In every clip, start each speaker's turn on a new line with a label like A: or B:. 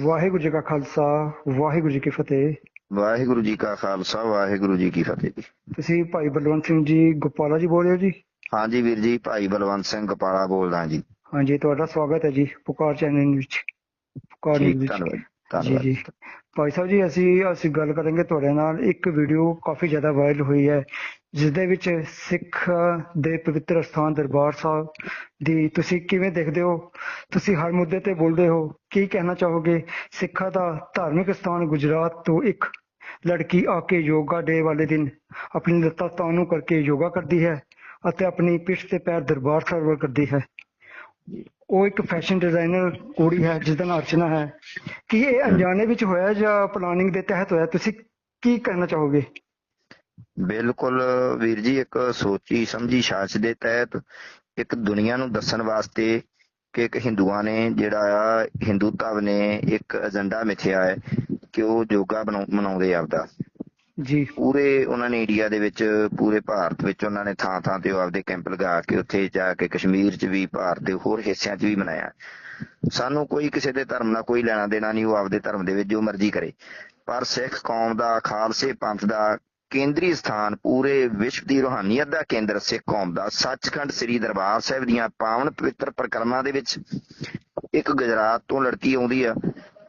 A: ਵਾਹਿਗੁਰੂ ਜੀ ਕਾ ਖਾਲਸਾ ਵਾਹਿਗੁਰੂ ਜੀ ਕੀ ਫਤਿਹ।
B: ਵਾਹਿਗੁਰੂ ਜੀ ਕਾ ਖਾਲਸਾ ਵਾਹਿਗੁਰੂ ਜੀ ਕੀ ਫਤਿਹ।
A: ਤੁਸੀਂ ਭਾਈ ਬਲਵੰਤ ਸਿੰਘ ਜੀ ਗੋਪਾਲਾ ਜੀ ਬੋਲ ਰਹੇ ਹੋ ਜੀ?
B: ਹਾਂਜੀ ਵੀਰ ਜੀ ਭਾਈ ਬਲਵੰਤ ਸਿੰਘ ਕਪਾਲਾ ਬੋਲਦਾ ਜੀ।
A: ਹਾਂਜੀ ਤੁਹਾਡਾ ਸਵਾਗਤ ਹੈ ਜੀ ਪੁਕਾਰ ਚੈਨਲ ਵਿੱਚ। ਪੁਕਾਰ ਵਿੱਚ। ਜੀ ਜੀ। ਭਾਈ ਸਾਹਿਬ ਜੀ ਅਸੀਂ ਅਸੀਂ ਗੱਲ ਕਰਾਂਗੇ ਤੁਹਾਡੇ ਨਾਲ। ਇੱਕ ਵੀਡੀਓ ਕਾਫੀ ਜ਼ਿਆਦਾ ਵਾਇਰਲ ਹੋਈ ਹੈ ਜਿਸ ਦੇ ਵਿੱਚ ਸਿੱਖ ਦੇ ਪਵਿੱਤਰ ਸਥਾਨ ਦਰਬਾਰ ਸਾਹਿਬ ਦੀ ਤੁਸੀਂ ਕਿਵੇਂ ਦੇਖਦੇ ਹੋ? ਤੁਸੀਂ ਹਰ ਮੁੱਦੇ ਤੇ ਬੋਲਦੇ ਹੋ। ਕੀ ਕਹਿਣਾ ਚਾਹੋਗੇ? ਸਿੱਖਾਂ ਦਾ ਧਾਰਮਿਕ ਸਥਾਨ ਗੁਜਰਾਤ ਤੋਂ ਇੱਕ ਲੜਕੀ ਆ ਕੇ ਯੋਗਾ ਡੇ ਵਾਲੇ ਦਿਨ ਆਪਣੀ ਲੱਤਾਂ ਤਾਣੂ ਕਰਕੇ ਯੋਗਾ ਕਰਦੀ ਹੈ ਅਤੇ ਆਪਣੀ ਪਿੱਠ ਤੇ ਪੈਰ ਦਰਬਾਰ ਸਾਹਿਬ ਵੱਲ ਕਰਦੀ ਹੈ। ਉਹ ਇੱਕ ਫੈਸ਼ਨ ਡਿਜ਼ਾਈਨਰ ਕੁੜੀ ਹੈ, ਜਿਸ ਦਾ ਨਾਮ ਅਰਚਨਾ ਹੈ। ਕੀ ਇਹ ਅਣਜਾਣੇ ਵਿੱਚ ਹੋਇਆ ਜਾਂ ਪਲਾਨਿੰਗ ਦੇ ਤਹਿਤ ਹੋਇਆ? ਤੁਸੀਂ ਕੀ ਕਹਿਣਾ ਚਾਹੋਗੇ?
B: ਬਿਲਕੁਲ ਵੀਰ ਜੀ, ਇੱਕ ਸੋਚੀ ਸਮਝੀ ਸਾਚ ਦੇ ਤਹਿਤ ਇੱਕ ਦੁਨੀਆ ਨੂੰ ਦੱਸਣ ਵਾਸਤੇ ਕਿ ਇੱਕ ਹਿੰਦੂਆਂ ਨੇ ਜਿਹੜਾ ਆ, ਹਿੰਦੂ ਧਵ ਨੇ ਇੱਕ ਏਜੰਡਾ ਮਿਥਿਆ ਹੈ ਕਿ ਉਹ ਯੋਗਾ ਮਨਾਉਂਦੇ ਆਪਦਾ।
A: ਜੀ।
B: ਪੂਰੇ ਉਹਨਾਂ ਨੇ ਇੰਡੀਆ ਦੇ ਵਿੱਚ, ਪੂਰੇ ਭਾਰਤ ਵਿੱਚ ਉਹਨਾਂ ਨੇ ਥਾਂ ਥਾਂ ਤੇ ਆਪਦੇ ਕੈਂਪ ਲਗਾ ਕੇ ਉੱਥੇ ਜਾ ਕੇ ਕਸ਼ਮੀਰ 'ਚ ਵੀ, ਭਾਰਤ ਦੇ ਹੋਰ ਹਿੱਸਿਆਂ 'ਚ ਵੀ ਮਨਾਇਆ। ਸਾਨੂੰ ਕੋਈ ਕਿਸੇ ਦੇ ਧਰਮ ਨਾਲ ਕੋਈ ਲੈਣਾ ਦੇਣਾ ਨਹੀਂ, ਉਹ ਆਪਦੇ ਧਰਮ ਦੇ ਵਿੱਚ ਜੋ ਮਰਜ਼ੀ ਕਰੇ। ਪਰ ਸਿੱਖ ਕੌਮ ਦਾ, ਖਾਲਸੇ ਪੰਥ ਦਾ ਕੇਂਦਰੀ ਸਥਾਨ, ਪੂਰੇ ਵਿਸ਼ਵ ਦੀ ਰੋਹਾਨੀਅਤ ਦਾ ਕੇਂਦਰ ਸਿੱਖ ਕੌਮ ਦਾ, ਸੱਚਖੰਡ ਸ੍ਰੀ ਦਰਬਾਰ ਸਾਹਿਬ ਦੀਆਂ ਪਾਵਨ ਪਵਿੱਤਰ ਪ੍ਰਕਰਮਾਂ ਦੇ ਵਿੱਚ ਇੱਕ ਗੁਜਰਾਤ ਤੋਂ ਲੜਕੀ ਆਉਂਦੀ ਆ,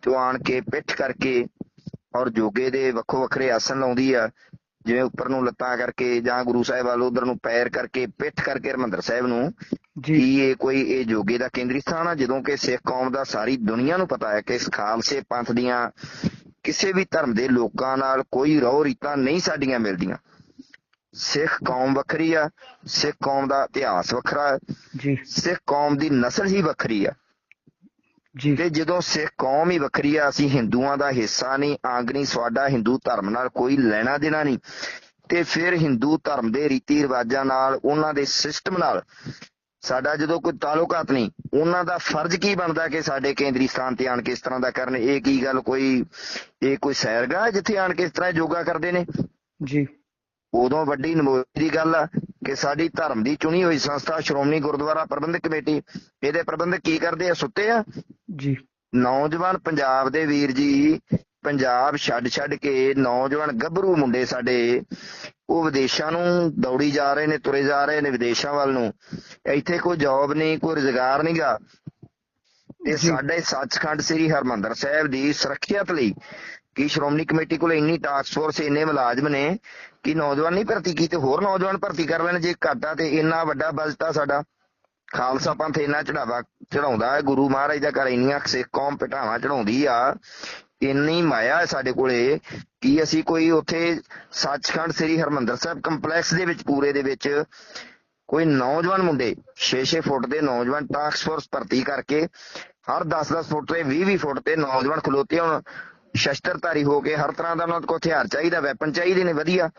B: ਤੇ ਉਹ ਆਣ ਕੇ ਪਿੱਠ ਕਰਕੇ ਔਰ ਜੋਗੇ ਦੇ ਵੱਖੋ ਵੱਖਰੇ ਆਸਨ ਲਾਉਂਦੀ ਆ ਜਿਵੇਂ ਉੱਪਰ ਨੂੰ ਲੱਤਾਂ ਕਰਕੇ ਜਾਂ ਗੁਰੂ ਸਾਹਿਬ ਵੱਲ ਉਧਰ ਨੂੰ ਪੈਰ ਕਰਕੇ ਪਿੱਠ ਕਰਕੇ ਹਰਿਮੰਦਰ ਸਾਹਿਬ ਨੂੰ
A: ਜੀ।
B: ਇਹ ਕੋਈ ਇਹ ਜੋਗੇ ਦਾ ਕੇਂਦਰੀ ਸਥਾਨ ਆ? ਜਦੋਂ ਕਿ ਸਿੱਖ ਕੌਮ ਦਾ ਸਾਰੀ ਦੁਨੀਆ ਨੂੰ ਪਤਾ ਹੈ ਕਿ ਇਸ ਖਾਲਸੇ ਪੰਥ ਦੀਆਂ ਕਿਸੇ ਵੀ ਧਰਮ ਦੇ ਲੋਕਾਂ ਨਾਲ ਕੋਈ ਰਹੁ ਰੀਤਾਂ ਨਹੀਂ ਸਾਡੀਆਂ ਮਿਲਦੀਆਂ। ਸਿੱਖ ਕੌਮ ਵੱਖਰੀ ਆ ਸਿੱਖ ਕੌਮ ਦਾ ਇਤਿਹਾਸ ਵੱਖਰਾ ਹੈ।
A: ਜੀ।
B: ਸਿੱਖ ਕੌਮ ਦੀ ਨਸਲ ਹੀ ਵੱਖਰੀ ਆ।
A: ਜੀ।
B: ਤੇ ਜਦੋਂ ਸਿੱਖ ਕੌਮ ਹੀ ਵੱਖਰੀ ਆ ਅਸੀਂ ਹਿੰਦੂਆਂ ਦਾ ਹਿੱਸਾ ਨਹੀਂ ਨਹੀਂ ਸਾਡਾ ਹਿੰਦੂ ਧਰਮ ਨਾਲ ਕੋਈ ਲੈਣਾ ਦੇਣਾ ਨਹੀਂ। ਤੇ ਫਿਰ ਹਿੰਦੂ ਧਰਮ ਦੇ ਰੀਤੀ ਰਿਵਾਜਾਂ ਨਾਲ ਉਹਨਾਂ ਦੇ ਸਿਸਟਮ ਨਾਲ ਸਾਡਾ ਜਦੋਂ ਕੋਈ ਤਾਲੁਕਾਤ ਨਹੀਂ ਉਹਨਾਂ ਦਾ ਫਰਜ਼ ਕੀ ਬਣਦਾ ਕਿ ਸਾਡੇ ਕੇਂਦਰੀ ਸਥਾਨ ਤੇ ਆਣ ਕੇ ਇਸ ਤਰ੍ਹਾਂ ਦਾ ਕਰਨ? ਇਹ ਕੀ ਗੱਲ ਕੋਈ ਇਹ ਕੋਈ ਸੈਰਗਾ ਜਿੱਥੇ ਆਣ ਕੇ ਇਸ ਤਰ੍ਹਾਂ ਯੋਗਾ ਕਰਦੇ ਨੇ?
A: ਜੀ।
B: ਉਦੋਂ ਵੱਡੀ ਨਮੋਦੀ ਦੀ ਗੱਲ ਆ ਕਿ ਸਾਡੀ ਧਰਮ ਦੀ ਚੁਣੀ ਹੋਈ ਸੰਸਥਾ ਸ਼੍ਰੋਮਣੀ ਗੁਰਦੁਆਰਾ ਪ੍ਰਬੰਧਕ ਕਮੇਟੀ ਇਹਦੇ ਪ੍ਰਬੰਧਕ ਕੀ ਕਰਦੇ ਆ? ਸੁੱਤੇ ਆ?
A: ਜੀ।
B: ਨੌਜਵਾਨ ਪੰਜਾਬ ਦੇ ਵੀਰ ਜੀ ਪੰਜਾਬ ਛੱਡ ਛੱਡ ਕੇ ਨੌਜਵਾਨ ਗੱਭਰੂ ਮੁੰਡੇ ਸਾਡੇ ਉਹ ਵਿਦੇਸ਼ਾਂ ਨੂੰ ਦੌੜੀ ਜਾ ਰਹੇ ਨੇ ਤੁਰੇ ਜਾ ਰਹੇ ਨੇ ਵਿਦੇਸ਼ਾਂ ਵੱਲ ਨੂੰ। ਇੱਥੇ ਕੋਈ ਜੌਬ ਨਹੀਂ ਕੋਈ ਰੁਜ਼ਗਾਰ ਨਹੀਂਗਾ ਤੇ। ਸਾਡੇ ਸੱਚਖੰਡ ਸ੍ਰੀ ਹਰਮੰਦਰ ਸਾਹਿਬ ਦੀ ਸੁਰੱਖਿਅਤ ਲਈ ਕੀ ਸ਼੍ਰੋਮਣੀ ਕਮੇਟੀ ਕੋਲ ਇੰਨੀ ਟਾਸਕ ਫੋਰਸ ਇੰਨੇ ਮੁਲਾਜ਼ਮ ਨੇ ਕਿ ਨੌਜਵਾਨ ਨਹੀਂ ਭਰਤੀ ਕੀਤੇ, ਹੋਰ ਨੌਜਵਾਨ ਭਰਤੀ ਕਰ ਲੈਣ ਜੇ ਘਾਟਾ ਤੇ ਇੰਨਾ ਵੱਡਾ ਬਜਟ ਆ ਸਾਡਾ ਖਾਲਸਾ ਪੰਥ ਇੰਨਾ ਚੜਾਵਾ ਚੜਾਉਂਦਾ ਹੈ, ਗੁਰੂ ਮਹਾਰਾਜ ਦਾ ਘਰ ਇੰਨੀਆਂ ਸਿੱਖ ਕੌਮ ਪਟਾਵਾ ਚੜਾਉਂਦੀ ਆ, ਇੰਨੀ ਮਾਇਆ ਹੈ ਸਾਡੇ ਕੋਲੇ ਕਿ ਅਸੀਂ ਕੋਈ ਉੱਥੇ ਸੱਚਖੰਡ ਸ੍ਰੀ ਹਰਮੰਦਰ ਸਾਹਿਬ ਕੰਪਲੈਕਸ ਦੇ ਵਿੱਚ, ਪੂਰੇ ਦੇ ਵਿੱਚ ਕੋਈ ਨੌਜਵਾਨ ਮੁੰਡੇ 6-6 ਫੁੱਟ ਦੇ ਨੌਜਵਾਨ ਟਾਸਕ ਫੋਰਸ ਭਰਤੀ ਕਰਕੇ ਹਰ 10-10 ਫੁੱਟ ਤੇ 20-20 ਫੁੱਟ ਤੇ ਨੌਜਵਾਨ ਖਲੋਤੇ ਹੁਣ। ਸ਼ਸਤਰਧਾਰੀ ਹੋ ਕੇ ਹਰ ਤਰ੍ਹਾਂ ਦਾ ਉਹਨਾਂ ਕੋਲ ਹਥਿਆਰ ਚਾਹੀਦਾ ਵੈਪਨ ਚਾਹੀਦੇ ਨੇ ਵਧੀਆ।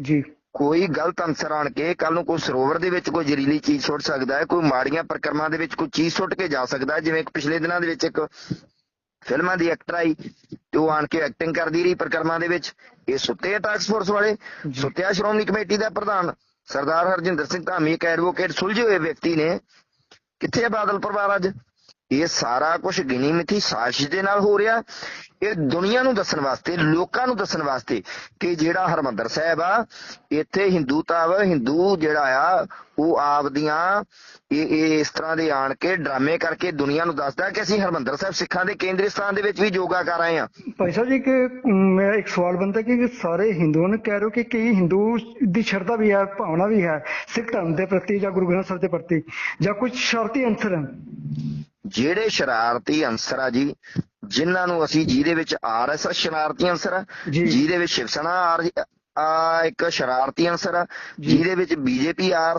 A: ਜੀ।
B: ਕੋਈ ਗਲਤ ਅਨਸਰ ਆਣ ਕੇ ਕੱਲ ਨੂੰ ਕੋਈ ਸਰੋਵਰ ਦੇ ਵਿੱਚ ਕੋਈ ਜ਼ਹਿਰੀਲੀ ਚੀਜ਼ ਸੁੱਟ ਸਕਦਾ ਹੈ ਕੋਈ ਮਾੜੀਆਂ ਪ੍ਰਕਰਮਾਂ ਦੇ ਵਿੱਚ ਕੋਈ ਚੀਜ਼ ਸੁੱਟ ਕੇ ਜਾ ਸਕਦਾ ਹੈ ਜਿਵੇਂ ਪਿਛਲੇ ਦਿਨਾਂ ਦੇ ਵਿੱਚ ਇੱਕ ਫਿਲਮਾਂ ਦੀ ਐਕਟਰ ਆਈ ਤੇ ਉਹ ਆਣ ਕੇ ਐਕਟਿੰਗ ਕਰਦੀ ਰਹੀ ਪ੍ਰਕਰਮਾਂ ਦੇ ਵਿੱਚ। ਇਹ ਸੁੱਤੇ ਟਾਕਸ ਫੋਰਸ ਵਾਲੇ। ਸੁੱਤਿਆ ਸ਼੍ਰੋਮਣੀ ਕਮੇਟੀ ਦਾ ਪ੍ਰਧਾਨ ਸਰਦਾਰ ਹਰਜਿੰਦਰ ਸਿੰਘ ਧਾਮੀ ਇੱਕ ਐਡਵੋਕੇਟ ਸੁਲਝੇ ਹੋਏ ਵਿਅਕਤੀ ਨੇ। ਕਿੱਥੇ ਹੈ ਬਾਦਲ ਪਰਿਵਾਰ ਅੱਜ? ਇਹ ਸਾਰਾ ਕੁਝ ਗਿਣੀ ਮਿਥੀ ਸਾਜ਼ਿਸ਼ ਦੇ ਨਾਲ ਹੋ ਰਿਹਾ। ਇਹ ਦੁਨੀਆ ਨੂੰ ਦੱਸਣ ਵਾਸਤੇ, ਲੋਕਾਂ ਨੂੰ ਦੱਸਣ ਵਾਸਤੇ ਕਿ ਜਿਹੜਾ ਹਰਮੰਦਰ ਸਾਹਿਬ ਆ, ਇੱਥੇ ਹਿੰਦੂਤਾ ਵਾ ਹਿੰਦੂ ਜਿਹੜਾ ਆ, ਉਹ ਆਪਦੀਆਂ ਇਹ ਇਸ ਤਰ੍ਹਾਂ ਦੇ ਆਣ ਕੇ ਡਰਾਮੇ ਕਰਕੇ ਦੁਨੀਆ ਨੂੰ ਦੱਸਦਾ ਕਿ ਅਸੀਂ ਹਰਮੰਦਰ ਸਾਹਿਬ ਸਿੱਖਾਂ ਦੇ ਕੇਂਦਰੀ ਸਥਾਨ ਦੇ ਵਿੱਚ ਵੀ ਯੋਗਾ ਕਰ ਆਏ ਆ
A: ਭਾਈ ਸਾਹਿਬ ਜੀ ਕਿ ਮੇਰਾ ਇੱਕ ਸਵਾਲ ਬਣਦਾ ਕਿ ਸਾਰੇ ਹਿੰਦੂਆਂ ਨੂੰ ਕਹਿ ਰਹੇ ਹੋ ਕਿ ਕਈ ਹਿੰਦੂ ਦੀ ਸ਼ਰਧਾ ਵੀ ਹੈ, ਭਾਵਨਾ ਵੀ ਹੈ, ਸਿੱਖ ਧਰਮ ਦੇ ਪ੍ਰਤੀ ਜਾਂ ਗੁਰੂ ਗ੍ਰੰਥ ਸਾਹਿਬ ਦੇ ਪ੍ਰਤੀ ਜਾਂ ਕੁਝ ਸ਼ਰਤੀ ਅੰਸਰ ਹਨ
B: ਜਿਹੜੇ ਸ਼ਰਾਰਤੀ ਅੰਸਰ ਆ ਜੀ ਜਿਨ੍ਹਾਂ ਨੂੰ ਅਸੀਂ ਜਿਹਦੇ ਵਿੱਚ ਆਰਐਸਐਸ ਸ਼ਰਾਰਤੀ ਅੰਸਰ ਆ। ਜਿਹਦੇ ਵਿੱਚ ਸ਼ਿਵ ਸੈਨਾ ਆ ਇੱਕ ਸ਼ਰਾਰਤੀ ਅੰਸਰ ਆ
A: ਜੀ।
B: ਜਿਹਦੇ ਵਿੱਚ ਬੀਜੇਪੀ ਆਰ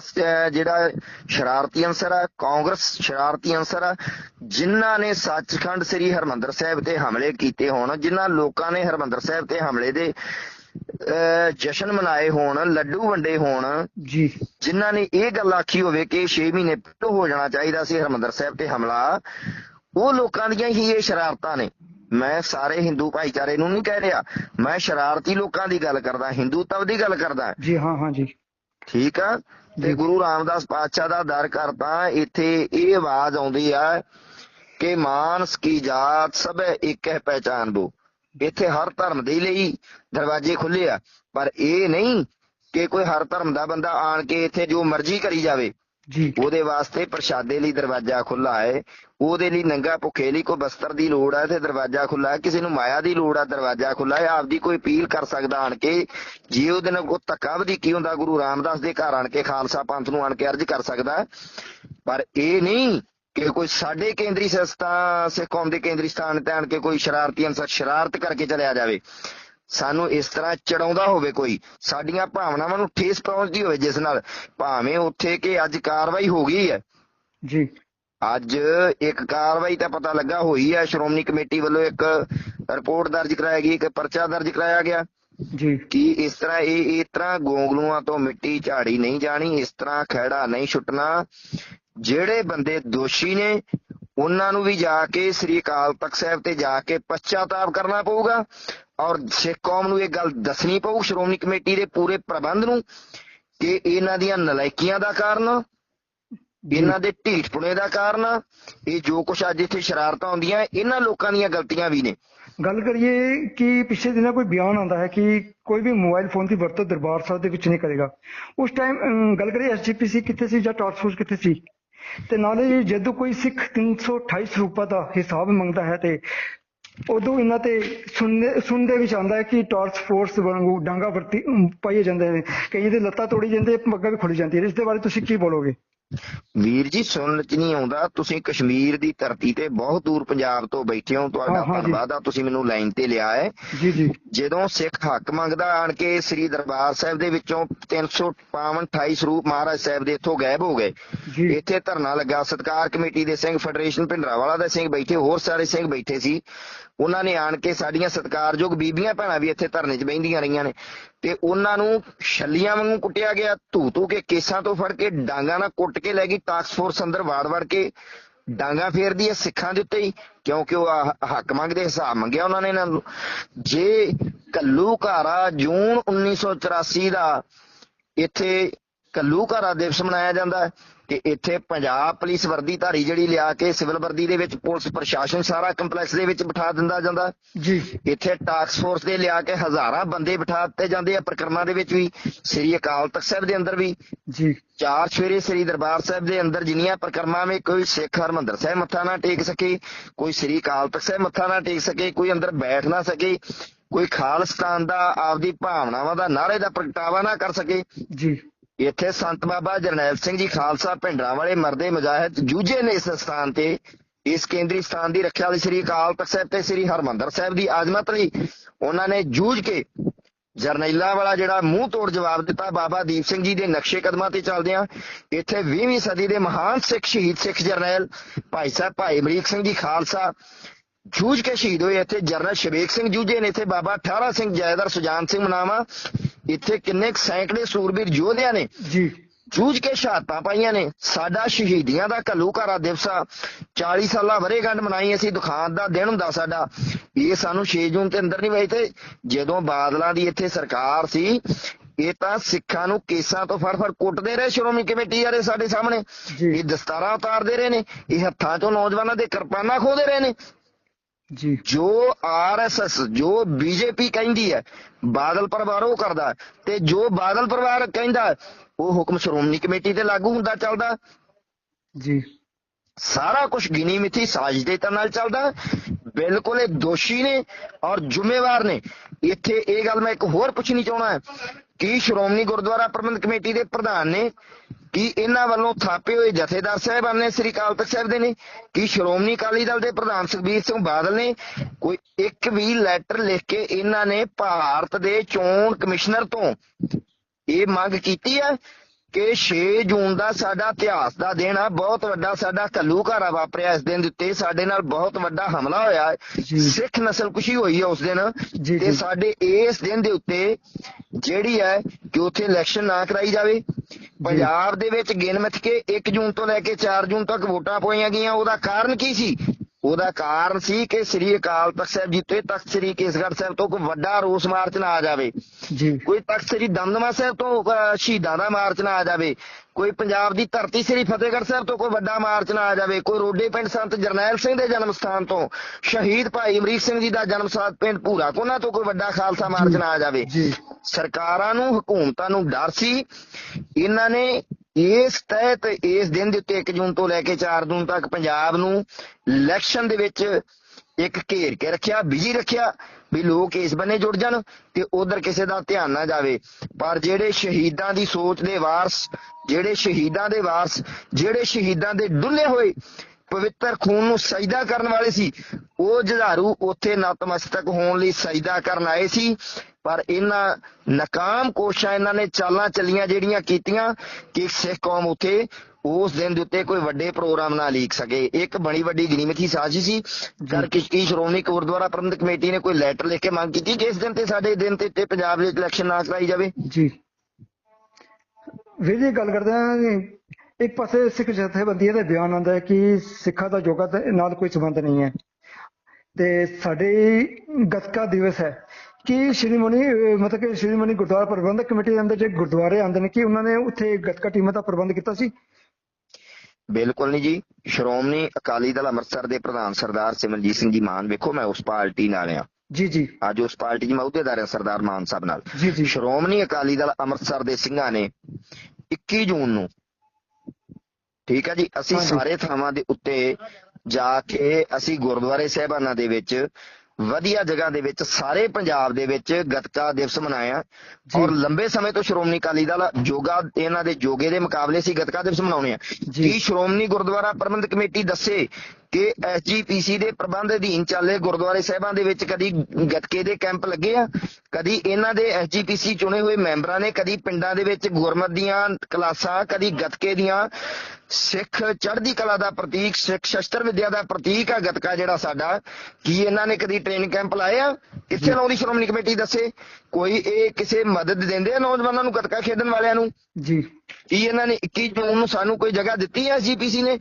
B: ਜਿਹੜਾ ਸ਼ਰਾਰਤੀ ਅੰਸਰ ਆ ਕਾਂਗਰਸ ਸ਼ਰਾਰਤੀ ਅੰਸਰ ਆ ਜਿਨ੍ਹਾਂ ਨੇ ਸੱਚਖੰਡ ਸ੍ਰੀ ਹਰਮੰਦਰ ਸਾਹਿਬ ਤੇ ਹਮਲੇ ਕੀਤੇ ਹੋਣ ਜਿਨ੍ਹਾਂ ਲੋਕਾਂ ਨੇ ਹਰਮੰਦਰ ਸਾਹਿਬ ਤੇ ਹਮਲੇ ਦੇ ਜਸ਼ਨ ਮਨਾਏ ਹੋਣ ਲੱਡੂ ਵੰਡੇ ਹੋਣ
A: ਜੀ।
B: ਜਿਨ੍ਹਾਂ ਨੇ ਇਹ ਗੱਲ ਆਖੀ ਹੋਵੇ ਕਿ 6 ਮਹੀਨੇ ਪਹਿਲਾਂ ਹੋ ਜਾਣਾ ਚਾਹੀਦਾ ਸੀ ਹਰਮੰਦਰ ਸਾਹਿਬ ਤੇ ਹਮਲਾ ਉਹ ਲੋਕਾਂ ਦੀਆਂ ਹੀ ਇਹ ਸ਼ਰਾਰਤਾਂ ਨੇ। ਮੈਂ ਸਾਰੇ ਹਿੰਦੂ ਭਾਈਚਾਰੇ ਨੂੰ ਨਹੀਂ ਕਹਿ ਰਿਹਾ। ਮੈਂ ਸ਼ਰਾਰਤੀ ਲੋਕਾਂ ਦੀ ਗੱਲ ਕਰਦਾ ਹਿੰਦੂ ਤਵ ਦੀ ਗੱਲ ਕਰਦਾ।
A: ਜੀ ਹਾਂ ਹਾਂ ਜੀ।
B: ਠੀਕ ਆ। ਤੇ ਗੁਰੂ ਰਾਮਦਾਸ ਪਾਤਸ਼ਾਹ ਦਾ ਦਰ ਕਰਤਾ ਇੱਥੇ ਇਹ ਆਵਾਜ਼ ਆਉਂਦੀ ਆ ਕਿ ਮਾਨਸ ਕੀ ਜਾਤ ਸਭੈ ਇੱਕ ਹੈ ਪਹਿਚਾਨ ਬੋ। ਇੱਥੇ ਹਰ ਧਰਮ ਦੇ ਲਈ ਦਰਵਾਜ਼ੇ ਖੁੱਲੇ ਆ। ਪਰ ਇਹ ਨਹੀਂ ਕਿ ਕੋਈ ਹਰ ਧਰਮ ਦਾ ਬੰਦਾ ਆਣ ਕੇ ਇੱਥੇ ਜੋ ਮਰਜ਼ੀ ਕਰੀ ਜਾਵੇ।
A: ਜੀ।
B: ਉਹਦੇ ਵਾਸਤੇ ਪ੍ਰਸ਼ਾਦੇ ਲਈ ਦਰਵਾਜ਼ਾ ਖੁੱਲਾ ਹੈ। ਉਹਦੇ ਲਈ ਨੰਗਾ ਭੁੱਖੇ ਲਈ ਕੋਈ ਬਸਤਰ ਦੀ ਲੋੜ ਹੈ ਤੇ ਦਰਵਾਜ਼ਾ ਖੁੱਲਾ ਹੈ। ਕਿਸੇ ਨੂੰ ਮਾਇਆ ਦੀ ਲੋੜ ਹੈ ਦਰਵਾਜ਼ਾ ਖੁੱਲਾ ਹੈ। ਆਪਦੀ ਕੋਈ ਅਪੀਲ ਕਰ ਸਕਦਾ ਆਣ ਕੇ। ਜੇ ਉਹਦੇ ਨਾਲ ਕੋਈ ਧੱਕਾ ਵਧੀ ਹੁੰਦਾ ਗੁਰੂ ਰਾਮਦਾਸ ਦੇ ਘਰ ਆਣ ਕੇ ਖਾਲਸਾ ਪੰਥ ਨੂੰ ਆਣ ਕੇ ਅਰਜ਼ ਕਰ ਸਕਦਾ। ਪਰ ਇਹ ਨਹੀਂ ਕਿ ਕੋਈ ਸਾਡੇ ਕੇਂਦਰੀ ਸੰਸਥਾ ਸਿੱਖ ਕੌਮ ਦੇ ਕੇਂਦਰੀ ਸਥਾਨ ਤੇ ਆਣ ਕੇ ਕੋਈ ਸ਼ਰਾਰਤੀ ਅਨਸਰ ਸ਼ਰਾਰਤ ਕਰਕੇ ਚਲਿਆ ਜਾਵੇ। ਸਾਨੂੰ ਇਸ ਤਰ੍ਹਾਂ ਚੜਾਉਂਦਾ ਹੋਵੇ ਕੋਈ ਸਾਡੀਆਂ ਭਾਵਨਾਵਾਂ ਨੂੰ ਠੇਸ ਪਹੁੰਚਦੀ ਹੋਵੇ ਜਿਸ ਨਾਲ ਭਾਵੇਂ ਉੱਥੇ ਕਿ ਅੱਜ ਕਾਰਵਾਈ ਹੋ ਗਈ ਹੈ।
A: ਜੀ।
B: ਅੱਜ ਇੱਕ ਕਾਰਵਾਈ ਤਾਂ ਪਤਾ ਲੱਗਾ ਹੋਈ ਹੈ ਸ਼੍ਰੋਮਣੀ ਕਮੇਟੀ ਵੱਲੋਂ ਇੱਕ ਰਿਪੋਰਟ ਦਰਜ ਕਰਾਇਆ ਗਈ ਇੱਕ ਪਰਚਾ ਦਰਜ ਕਰਾਇਆ ਗਿਆ।
A: ਜੀ।
B: ਕਿ ਇਸ ਤਰ੍ਹਾਂ ਇਹ ਇਸ ਤਰ੍ਹਾਂ ਗੋਂਗਲੂਆਂ ਤੋਂ ਮਿੱਟੀ ਝਾੜੀ ਨਹੀਂ ਜਾਣੀ ਇਸ ਤਰ੍ਹਾਂ ਖਹਿੜਾ ਨਹੀਂ ਛੁੱਟਣਾ ਜਿਹੜੇ ਬੰਦੇ ਦੋਸ਼ੀ ਨੇ, ਉਹਨਾਂ ਨੂੰ ਵੀ ਜਾ ਕੇ ਸ੍ਰੀ ਅਕਾਲ ਤਖਤ ਸਾਹਿਬ ਤੇ ਜਾ ਕੇ ਪਛਤਾਤਾਪ ਕਰਨਾ ਪਊਗਾ। ਔਰ ਸਿੱਖ ਕੌਮ ਨੂੰ ਇਹ ਗੱਲ ਦੱਸਣੀ ਪਊ, ਸ਼੍ਰੋਮਣੀ ਕਮੇਟੀ ਦੇ ਪੂਰੇ ਪ੍ਰਬੰਧ ਨੂੰ, ਕਿ ਇਹਨਾਂ ਦੀਆਂ ਨਲਾਇਕੀਆਂ ਦਾ ਕਾਰਨ, ਇਹਨਾਂ ਦੇ ਢੀਠਪੁਣੇ ਦਾ ਕਾਰਨ, ਇਹ ਜੋ ਕੁਛ ਅੱਜ ਇੱਥੇ ਸ਼ਰਾਰਤਾਂ ਹੁੰਦੀਆਂ ਇਹਨਾਂ ਲੋਕਾਂ ਦੀਆਂ ਗਲਤੀਆਂ ਵੀ ਨੇ।
A: ਗੱਲ ਕਰੀਏ ਕਿ ਪਿਛਲੇ ਦਿਨਾਂ ਕੋਈ ਬਿਆਨ ਆਉਂਦਾ ਹੈ ਕਿ ਕੋਈ ਵੀ ਮੋਬਾਈਲ ਫੋਨ ਦੀ ਵਰਤੋਂ ਦਰਬਾਰ ਸਾਹਿਬ ਦੇ ਵਿੱਚ ਨਹੀਂ ਕਰੇਗਾ। ਉਸ ਟਾਈਮ ਗੱਲ ਕਰੀਏ ਐਸਜੀਪੀਸੀ ਕਿੱਥੇ ਸੀ ਜਾਂ ਟਾਸਕ ਫੋਰਸ ਕਿੱਥੇ ਸੀ? ਤੇ ਨਾਲੇ ਜਦੋਂ ਕੋਈ ਸਿੱਖ 328 ਸਰੂਪਾਂ ਦਾ ਹਿਸਾਬ ਮੰਗਦਾ ਹੈ ਤੇ ਉਦੋਂ ਇਹਨਾਂ ਤੇ ਸੁਣਨੇ ਸੁਣਦੇ ਵਿੱਚ ਆਉਂਦਾ ਹੈ ਕਿ ਟਾਰਚ ਫੋਰਸ ਵਾਂਗੂ ਡਾਂਗਾ ਵਰਤੀ ਅਮ, ਜਾਂਦੇ ਨੇ। ਕਈ ਦੇ ਲੱਤਾਂ ਤੋੜੀ ਜਾਂਦੇ ਪੱਗਾਂ ਵੀ ਖੁੱਲੀ ਜਾਂਦੀ ਹੈ ਇਸ ਦੇ ਬਾਰੇ ਤੁਸੀਂ ਕੀ ਬੋਲੋਗੇ?
B: ਵੀਰ ਜੀ ਸੁਣਨ ਚ ਨਹੀਂ ਆਉਂਦਾ। ਤੁਸੀਂ ਕਸ਼ਮੀਰ ਦੀ ਧਰਤੀ ਤੇ ਬਹੁਤ ਦੂਰ ਪੰਜਾਬ ਤੋਂ ਬੈਠੇ ਹੋ। ਤੁਹਾਡਾ। ਧੰਨਵਾਦ ਆ ਤੁਸੀਂ ਮੈਨੂੰ ਲਾਈਨ ਤੇ ਲਿਆ ਹੈ।
A: ਜੀ ਜੀ।
B: ਜਦੋਂ ਸਿੱਖ ਹੱਕ ਮੰਗਦਾ ਆਣ ਕੇ ਸ੍ਰੀ ਦਰਬਾਰ ਸਾਹਿਬ ਦੇ ਵਿੱਚੋਂ 352 28 ਸਰੂਪ ਮਹਾਰਾਜ ਸਾਹਿਬ ਦੇ ਇੱਥੋਂ ਗਾਇਬ ਹੋ ਗਏ। ਇੱਥੇ ਧਰਨਾ ਲੱਗਾ। ਸਤਕਾਰ ਕਮੇਟੀ ਦੇ ਸਿੰਘ ਫੈਡਰੇਸ਼ਨ ਭਿੰਡਰਾਵਾਲਾ ਦੇ ਸਿੰਘ ਬੈਠੇ ਹੋਰ ਸਾਰੇ ਸਿੰਘ ਬੈਠੇ ਸੀ। ਉਹਨਾਂ ਨੇ ਆਣ ਕੇ ਸਾਡੀਆਂ ਸਤਿਕਾਰਯੋਗ ਬੀਬੀਆਂ ਭੈਣਾਂ ਵੀ ਇੱਥੇ ਧਰਨੇ 'ਚ ਬਹਿੰਦੀਆਂ ਰਹੀਆਂ ਨੇ। ਤੇ ਉਹਨਾਂ ਨੂੰ ਛੱਲੀਆਂ ਵਾਂਗੂ ਕੁੱਟਿਆ ਗਿਆ, ਧੂ ਧੂ ਕੇ ਕੇਸਾਂ ਤੋਂ ਫੜ ਕੇ ਡਾਂਗਾ ਨਾਲ ਕੁੱਟ ਕੇ ਲੈ ਗਈ ਟਾਸਕ ਫੋਰਸ ਅੰਦਰ ਵਾੜ ਵੜ ਕੇ ਡਾਂਗਾ ਫੇਰਦੀ ਹੈ ਸਿੱਖਾਂ ਦੇ ਉੱਤੇ ਹੀ, ਕਿਉਂਕਿ ਉਹ ਆਹ ਹੱਕ ਮੰਗਦੇ, ਹਿਸਾਬ ਮੰਗਿਆ ਉਹਨਾਂ ਨੇ ਇਹਨਾਂ ਨੂੰ। ਜੇ ਕੱਲੂ ਘਾਰਾ ਜੂਨ 1984 ਦਾ ਇੱਥੇ ਕੱਲੂ ਘਾਰਾ ਦਿਵਸ ਮਨਾਇਆ ਜਾਂਦਾ ਹੈ ਤੇ ਇੱਥੇ ਪੰਜਾਬ ਪੁਲਿਸ ਵਰਦੀ ਧਾਰੀ ਜਿਹੜੀ ਲਿਆ ਕੇ ਸਿਵਲ ਵਰਦੀ ਦੇ ਵਿੱਚ ਪੁਲਿਸ ਪ੍ਰਸ਼ਾਸਨ ਸਾਰਾ ਕੰਪਲੈਕਸ ਦੇ ਵਿੱਚ ਬਿਠਾ ਦਿੰਦਾ ਜਾਂਦਾ।
A: ਜੀ।
B: ਇੱਥੇ ਟਾਸਕ ਫੋਰਸ ਦੇ ਲਿਆ ਕੇ ਹਜ਼ਾਰਾਂ ਬੰਦੇ ਬਿਠਾ ਦਿੱਤੇ ਜਾਂਦੇ ਆ ਪ੍ਰਕਰਮਾਂ ਦੇ ਵਿੱਚ ਵੀ। ਸ੍ਰੀ ਅਕਾਲ ਤਖਤ ਸਾਹਿਬ ਦੇ ਅੰਦਰ ਵੀ।
A: ਜੀ।
B: ਚਾਰ ਸਵੇਰੇ ਸ੍ਰੀ ਦਰਬਾਰ ਸਾਹਿਬ ਦੇ ਅੰਦਰ ਜਿੰਨੀਆਂ ਪ੍ਰਕਰਮਾਂ ਵਿੱਚ ਕੋਈ ਸਿੱਖ ਹਰਮੰਦਰ ਸਾਹਿਬ ਮੱਥਾ ਨਾ ਟੇਕ ਸਕੇ ਕੋਈ ਸ੍ਰੀ ਅਕਾਲ ਤਖਤ ਸਾਹਿਬ ਮੱਥਾ ਨਾ ਟੇਕ ਸਕੇ ਕੋਈ ਅੰਦਰ ਬੈਠ ਨਾ ਸਕੇ ਕੋਈ ਖਾਲਸਤਾਨ ਦਾ ਆਪਦੀ ਭਾਵਨਾਵਾਂ ਦਾ ਨਾਅਰੇ ਦਾ ਪ੍ਰਗਟਾਵਾ ਨਾ ਕਰ ਸਕੇ।
A: ਜੀ।
B: ਇੱਥੇ ਸੰਤ ਬਾਬਾ ਜਰਨੈਲ ਸਿੰਘ ਜੀ ਖਾਲਸਾ ਭਿੰਡਰਾਂ ਵਾਲੇ ਮਰਦੇ ਮੁਜਾਹਿਦ ਜੂਝੇ ਨੇ ਇਸ ਸਥਾਨ ਤੇ। ਇਸ ਕੇਂਦਰੀ ਸਥਾਨ ਦੀ ਰੱਖਿਆ ਲਈ ਸ੍ਰੀ ਅਕਾਲ ਤਖਤ ਸਾਹਿਬ ਤੇ ਸ੍ਰੀ ਹਰਮੰਦਰ ਸਾਹਿਬ ਦੀ ਆਜ਼ਮਤ ਲਈ ਉਹਨਾਂ ਨੇ ਜੂਝ ਕੇ ਜਰਨੈਲਾ ਵਾਲਾ ਜਿਹੜਾ ਮੂੰਹ ਤੋੜ ਜਵਾਬ ਦਿੱਤਾ। ਬਾਬਾ ਦੀਪ ਸਿੰਘ ਜੀ ਦੇ ਨਕਸ਼ੇ ਕਦਮਾਂ ਤੇ ਚੱਲਦਿਆਂ ਇੱਥੇ 20ਵੀਂ ਸਦੀ ਦੇ ਮਹਾਨ ਸਿੱਖ ਸ਼ਹੀਦ ਸਿੱਖ ਜਰਨੈਲ ਭਾਈ ਸਾਹਿਬ ਭਾਈ ਅਮਰੀਕ ਸਿੰਘ ਜੀ ਖਾਲਸਾ ਜੂਝ ਕੇ ਸ਼ਹੀਦ ਹੋਏ। ਇੱਥੇ ਜਰਨਲ ਸ਼ਬੇਕ ਸਿੰਘ ਜੂਝੇ ਨੇ। ਇੱਥੇ ਬਾਬਾ ਠਾਰਾ ਸਿੰਘ ਜਾਇਦਾਰ ਸੁਜਾਨ ਸਿੰਘ ਮਨਾਵਾ। ਇੱਥੇ ਕਿੰਨੇ ਸੈਂਕੜੇ ਸੂਰਬੀਰ ਯੋਧਿਆਂ ਨੇ
A: ਜੀ।
B: ਜੂਝ ਕੇ ਸ਼ਹਾਦਤਾਂ ਪਾਈਆਂ ਨੇ। ਸਾਡਾ ਸ਼ਹੀਦੀਆਂ ਦਾ ਘੱਲੂਘਾਰਾ ਦਿਵਸ ਆ। 40 ਸਾਲਾ ਵਰੇਗੰਢ ਮਨਾਈ ਅਸੀਂ ਦੁਖਾਂਤ ਦਾ ਦਿਨ ਹੁੰਦਾ ਸਾਡਾ। ਇਹ ਸਾਨੂੰ 6 ਜੂਨ ਤੇ ਅੰਦਰ ਨਹੀਂ ਵਈ ਤੇ ਜਦੋਂ ਬਾਦਲਾਂ ਦੀ ਇੱਥੇ ਸਰਕਾਰ ਸੀ ਇਹ ਤਾਂ ਸਿੱਖਾਂ ਨੂੰ ਕੇਸਾਂ ਤੋਂ ਫੜ ਫੜ ਕੁੱਟਦੇ ਰਹੇ ਸ਼੍ਰੋਮਣੀ ਕਮੇਟੀ ਵਾਲੇ ਸਾਡੇ ਸਾਹਮਣੇ। ਇਹ ਦਸਤਾਰਾਂ ਉਤਾਰਦੇ ਰਹੇ ਨੇ। ਇਹ ਹੱਥਾਂ 'ਚੋਂ ਨੌਜਵਾਨਾਂ ਦੇ ਕਿਰਪਾਨਾਂ ਖੋਦੇ ਰਹੇ ਨੇ।
A: ਜੀ।
B: ਜੋ ਆਰਐਸਐਸ ਜੋ ਬੀਜੇਪੀ ਕਹਿੰਦੀ ਹੈ ਬਾਦਲ ਪਰਿਵਾਰ ਉਹ ਕਰਦਾ ਤੇ ਜੋ ਬਾਦਲ ਪਰਿਵਾਰ ਕਹਿੰਦਾ ਉਹ ਹੁਕਮ ਸ਼੍ਰੋਮਣੀ ਕਮੇਟੀ ਤੇ ਲਾਗੂ ਹੁੰਦਾ ਚੱਲਦਾ
A: ਜੀ।
B: ਸਾਰਾ ਕੁਝ ਗਿਣੀ ਮਿਥੀ ਸਾਜ਼ਿਸ਼ਤਾ ਨਾਲ ਚੱਲਦਾ ਬਿਲਕੁਲ ਇਹ ਦੋਸ਼ੀ ਨੇ ਔਰ ਜ਼ਿੰਮੇਵਾਰ ਨੇ। ਇੱਥੇ ਇਹ ਗੱਲ ਮੈਂ ਇੱਕ ਹੋਰ ਪੁੱਛਣੀ ਚਾਹਣਾ ਹੈ ਕਿ ਸ਼੍ਰੋਮਣੀ ਗੁਰਦੁਆਰਾ ਪ੍ਰਬੰਧਕ ਕਮੇਟੀ ਦੇ ਪ੍ਰਧਾਨ ਨੇ ਕਿ ਇਹਨਾਂ ਵੱਲੋਂ ਥਾਪੇ ਹੋਏ ਜਥੇਦਾਰ ਸਾਹਿਬਾਨ ਨੇ ਸ੍ਰੀ ਅਕਾਲ ਤਖਤ ਸਾਹਿਬ ਦੇ ਨੇ ਕਿ ਸ਼੍ਰੋਮਣੀ ਅਕਾਲੀ ਦਲ ਦੇ ਪ੍ਰਧਾਨ ਸੁਖਬੀਰ ਸਿੰਘ ਬਾਦਲ ਨੇ ਕੋਈ ਇੱਕ ਵੀ ਲੈਟਰ ਲਿਖ ਕੇ ਇਹਨਾਂ ਨੇ ਭਾਰਤ ਦੇ ਚੋਣ ਕਮਿਸ਼ਨਰ ਤੋਂ ਇਹ ਮੰਗ ਕੀਤੀ ਹੈ ਕਿ 6 ਜੂਨ ਦਾ ਸਾਡਾ ਇਤਿਹਾਸ ਦਾ ਦਿਨ ਆ ਬਹੁਤ ਵੱਡਾ ਸਾਡਾ ਘੱਲੂਘਾਰਾ ਵਾਪਰਿਆ ਇਸ ਦਿਨ ਦੇ ਉੱਤੇ ਸਾਡੇ ਨਾਲ ਬਹੁਤ ਵੱਡਾ ਹਮਲਾ ਹੋਇਆ। ਸਿੱਖ ਨਸਲਕੁਸ਼ੀ ਹੋਈ ਹੈ ਉਸ ਦਿਨ ਤੇ। ਸਾਡੇ ਇਸ ਦਿਨ ਦੇ ਉੱਤੇ ਜਿਹੜੀ ਹੈ ਕਿ ਉੱਥੇ ਇਲੈਕਸ਼ਨ ਨਾ ਕਰਾਈ ਜਾਵੇ ਪੰਜਾਬ ਦੇ ਵਿੱਚ ਗਿਣ ਮਿਥ ਕੇ 1 ਜੂਨ ਤੋਂ ਲੈ ਕੇ 4 ਜੂਨ ਤੱਕ ਵੋਟਾਂ ਪਾਈਆਂ ਗਈਆਂ, ਉਹਦਾ ਕਾਰਨ ਕੀ ਸੀ? ਉਹਦਾ ਕਾਰਨ ਸੀ ਕਿ ਸ੍ਰੀ ਅਕਾਲ ਤਖਤ ਸਾਹਿਬ ਜੀ ਤੇ ਤਖਤ ਸ੍ਰੀ ਕੇਸਗੜ੍ਹ ਸਾਹਿਬ ਤੋਂ ਕੋਈ ਵੱਡਾ ਰੋਸ ਮਾਰਚ ਨਾ ਆ ਜਾਵੇ।
A: ਜੀ।
B: ਕੋਈ ਤਖਤ ਸ੍ਰੀ ਦਮਦਮਾ ਸਾਹਿਬ ਤੋਂ ਸ਼ਹੀਦਾਂ ਦਾ ਮਾਰਚ ਨਾ ਆ ਜਾਵੇ। ਕੋਈ ਪੰਜਾਬ ਦੀ ਧਰਤੀ ਸ੍ਰੀ ਫਤਿਹਗੜ੍ਹ ਸਾਹਿਬ ਤੋਂ ਕੋਈ ਵੱਡਾ ਮਾਰਚ ਨਾ ਆ ਜਾਵੇ। ਕੋਈ ਰੋਡੇ ਪਿੰਡ ਸੰਤ ਜਰਨੈਲ ਸਿੰਘ ਦੇ ਜਨਮ ਸਥਾਨ ਤੋਂ ਸ਼ਹੀਦ ਭਾਈ ਅਮਰੀਕ ਸਿੰਘ ਜੀ ਦਾ ਜਨਮ ਸਥਾਨ ਪਿੰਡ ਭੂਰਾ ਕੋਨਾ ਤੋਂ ਕੋਈ ਵੱਡਾ ਖਾਲਸਾ ਮਾਰਚ ਨਾ ਆ ਜਾਵੇ। ਸਰਕਾਰਾਂ ਨੂੰ ਹਕੂਮਤਾਂ ਨੂੰ ਡਰ ਸੀ। ਇਹਨਾਂ ਨੇ ਇਸ ਤਹਿਤ ਇਸ ਦਿਨ ਦੇ ਉੱਤੇ 1 ਜੂਨ ਤੋਂ ਲੈ ਕੇ 4 ਜੂਨ ਤੱਕ ਪੰਜਾਬ ਨੂੰ ਇਲੈਕਸ਼ਨ ਦੇ ਵਿੱਚ ਇੱਕ ਘੇਰ ਕੇ ਰੱਖਿਆ, ਬਿਜ਼ੀ ਰੱਖਿਆ ਵੀ ਲੋਕ ਇਸ ਬੰਨੇ ਜੁੜ ਜਾਣ ਤੇ ਉਧਰ ਕਿਸੇ ਦਾ ਧਿਆਨ ਨਾ ਜਾਵੇ। ਪਰ ਜਿਹੜੇ ਸ਼ਹੀਦਾਂ ਦੀ ਸੋਚ ਦੇ ਵਾਰਸ, ਜਿਹੜੇ ਸ਼ਹੀਦਾਂ ਦੇ ਵਾਰਸ, ਜਿਹੜੇ ਸ਼ਹੀਦਾਂ ਦੇ ਡੁੱਲੇ ਹੋਏ ਪਵਿੱਤਰ ਖੂਨ ਨੂੰ ਸਜਦਾ ਕਰਨ ਵਾਲੇ ਸੀ, ਉਹ ਜੁਝਾਰੂ ਉੱਥੇ ਨਤਮਸਤਕ ਹੋਣ ਲਈ ਸਜਦਾ ਕਰਨ ਆਏ ਸੀ। ਪਰ ਇਹਨਾਂ ਨਕਾਮ ਕੋਸ਼ਿਸ਼ਾਂ ਇਹਨਾਂ ਨੇ ਚਾਲਾਂ ਚੱਲੀਆਂ ਜਿਹੜੀਆਂ ਕੀਤੀਆਂ ਕਿ ਸਿੱਖ ਕੌਮ ਉੱਥੇ ਉਸ ਦਿਨ ਦੇ ਉੱਤੇ ਕੋਈ ਵੱਡੇ ਪ੍ਰੋਗਰਾਮ ਨਾ ਲੀਕ ਸਕੇ। ਇੱਕ ਬੜੀ ਵੱਡੀ ਗਿਣੀਮਤੀ ਸਾਜ਼ਿਸ਼ ਸੀ। ਕਰਕੇ ਕੀ ਸ਼੍ਰੋਮਣੀ ਗੁਰਦੁਆਰਾ ਪ੍ਰਬੰਧਕ ਕਮੇਟੀ ਨੇ ਕੋਈ ਲੈਟਰ ਲਿਖ ਕੇ ਮੰਗ ਕੀਤੀ ਕਿ ਇਸ ਦਿਨ ਤੇ ਸਾਡੇ ਦਿਨ ਤੇ ਤੇ ਪੰਜਾਬ ਵਿੱਚ ਇਲੈਕਸ਼ਨ ਨਾ ਕਰਾਈ ਜਾਵੇ?
A: ਜੀ। ਵੀਰ ਜੀ ਗੱਲ ਕਰਦੇ ਜੀ, ਇੱਕ ਪਾਸੇ ਸਿੱਖ ਜਥੇਬੰਦੀਆਂ ਦੇ ਬਿਆਨ ਆਉਂਦਾ ਹੈ ਕਿ ਸਿੱਖਾਂ ਦਾ ਯੋਗਾ ਦੇ ਨਾਲ ਕੋਈ ਸੰਬੰਧ ਨਹੀਂ ਹੈ। ਤੇ ਸਾਡੇ ਗੱਤਕਾ ਦਿਵਸ ਹੈ। ਕਿ ਸ਼੍ਰੀਮਣੀ ਮਤਲਬ ਕਿ ਸ਼੍ਰੀਮਣੀ ਗੁਰਦੁਆਰਾ ਪ੍ਰਬੰਧਕ ਕਮੇਟੀ ਦੇ ਅੰਦਰ ਜੇ ਗੁਰਦੁਆਰੇ ਆਉਂਦੇ ਨੇ ਕਿ ਉਹਨਾਂ ਨੇ ਉੱਥੇ ਗੱਤਕਾ ਟੀਮਾਂ ਦਾ ਪ੍ਰਬੰਧ ਕੀਤਾ ਸੀ?
B: ਬਿਲਕੁਲ ਨਹੀਂ ਜੀ। ਸ਼੍ਰੋਮਣੀ ਅਕਾਲੀ ਦਲ ਅੰਮ੍ਰਿਤਸਰ ਦੇ ਪ੍ਰਧਾਨ ਸਰਦਾਰ ਸਿਮਰਜੀਤ ਸਿੰਘ ਜੀ ਮਾਨ ਵੇਖੋ ਮੈਂ ਉਸ ਪਾਰਟੀ ਨਾਲ ਆ।
A: ਜੀ ਜੀ।
B: ਅੱਜ ਉਸ ਪਾਰਟੀ 'ਚ ਮੈਂ ਅਹੁਦੇਦਾਰ ਹਾਂ ਸਰਦਾਰ ਮਾਨ ਸਾਹਿਬ ਨਾਲ।
A: ਜੀ ਜੀ।
B: ਸ਼੍ਰੋਮਣੀ ਅਕਾਲੀ ਦਲ ਅੰਮ੍ਰਿਤਸਰ ਦੇ ਸਿੰਘਾਂ ਨੇ 21 ਜੂਨ ਨੂੰ ਠੀਕ ਹੈ ਜੀ ਅਸੀਂ। ਸਾਰੇ ਥਾਵਾਂ ਦੇ ਉੱਤੇ ਜਾ ਕੇ ਅਸੀਂ ਗੁਰਦੁਆਰੇ ਸਾਹਿਬਾਨਾਂ ਦੇ ਵਿੱਚ ਵਧੀਆ ਜਗ੍ਹਾ ਦੇ ਵਿੱਚ ਸਾਰੇ ਪੰਜਾਬ ਦੇ ਵਿੱਚ ਗੱਤਕਾ ਦਿਵਸ ਮਨਾਇਆ। ਔਰ ਲੰਬੇ ਸਮੇਂ ਤੋਂ ਸ਼੍ਰੋਮਣੀ ਅਕਾਲੀ ਦਲ ਯੋਗਾ ਇਹਨਾਂ ਦੇ ਯੋਗੇ ਦੇ ਮੁਕਾਬਲੇ ਸੀ ਗੱਤਕਾ ਦਿਵਸ ਮਨਾਉਣੇ ਆ
A: ਜੀ।
B: ਕੀ ਸ਼੍ਰੋਮਣੀ ਗੁਰਦੁਆਰਾ ਪ੍ਰਬੰਧਕ ਕਮੇਟੀ ਦੱਸੇ ਕਿ ਐਸਜੀਪੀਸੀ ਦੇ ਪ੍ਰਬੰਧ ਅਧੀਨ ਚੱਲੇ ਗੁਰਦੁਆਰੇ ਸਾਹਿਬਾਂ ਦੇ ਵਿੱਚ ਕਦੀ ਗੱਤਕੇ ਦੇ ਕੈਂਪ ਲੱਗੇ ਆ, ਕਦੀ ਇਹਨਾਂ ਦੇ ਐਸਜੀਪੀਸੀ ਚੁਣੇ ਹੋਏ ਮੈਂਬਰਾਂ ਨੇ, ਕਦੀ ਪਿੰਡਾਂ ਦੇ ਵਿੱਚ ਗੁਰਮਤ ਦੀਆਂ ਕਲਾਸਾਂ, ਕਦੀ ਗੱਤਕੇ ਦੀਆਂ। ਸਿੱਖ ਚੜ੍ਹਦੀ ਕਲਾ ਦਾ ਪ੍ਰਤੀਕ, ਸਿੱਖ ਸ਼ਸਤਰ ਵਿਦਿਆ ਦਾ ਪ੍ਰਤੀਕ ਆ ਗੱਤਕਾ ਜਿਹੜਾ ਸਾਡਾ। ਕੀ ਇਹਨਾਂ ਨੇ ਕਦੀ ਟ੍ਰੇਨਿੰਗ ਕੈਂਪ ਲਾਏ ਆ? ਕਿੱਥੇ ਲਾਉਂਦੀ ਸ਼੍ਰੋਮਣੀ ਕਮੇਟੀ ਦੱਸੇ? ਕੋਈ ਇਹ ਕਿਸੇ ਮਦਦ ਦਿੰਦੇ ਆ ਨੌਜਵਾਨਾਂ ਨੂੰ ਗੱਤਕਾ ਖੇਡਣ ਵਾਲਿਆਂ ਨੂੰ?
A: ਜੀ।
B: ਕੀ ਇਹਨਾਂ ਨੇ 21 ਜੂਨ ਨੂੰ ਸਾਨੂੰ ਕੋਈ ਜਗ੍ਹਾ ਦਿੱਤੀ ਹੈ ਜੀਪੀਸੀ ਨੇ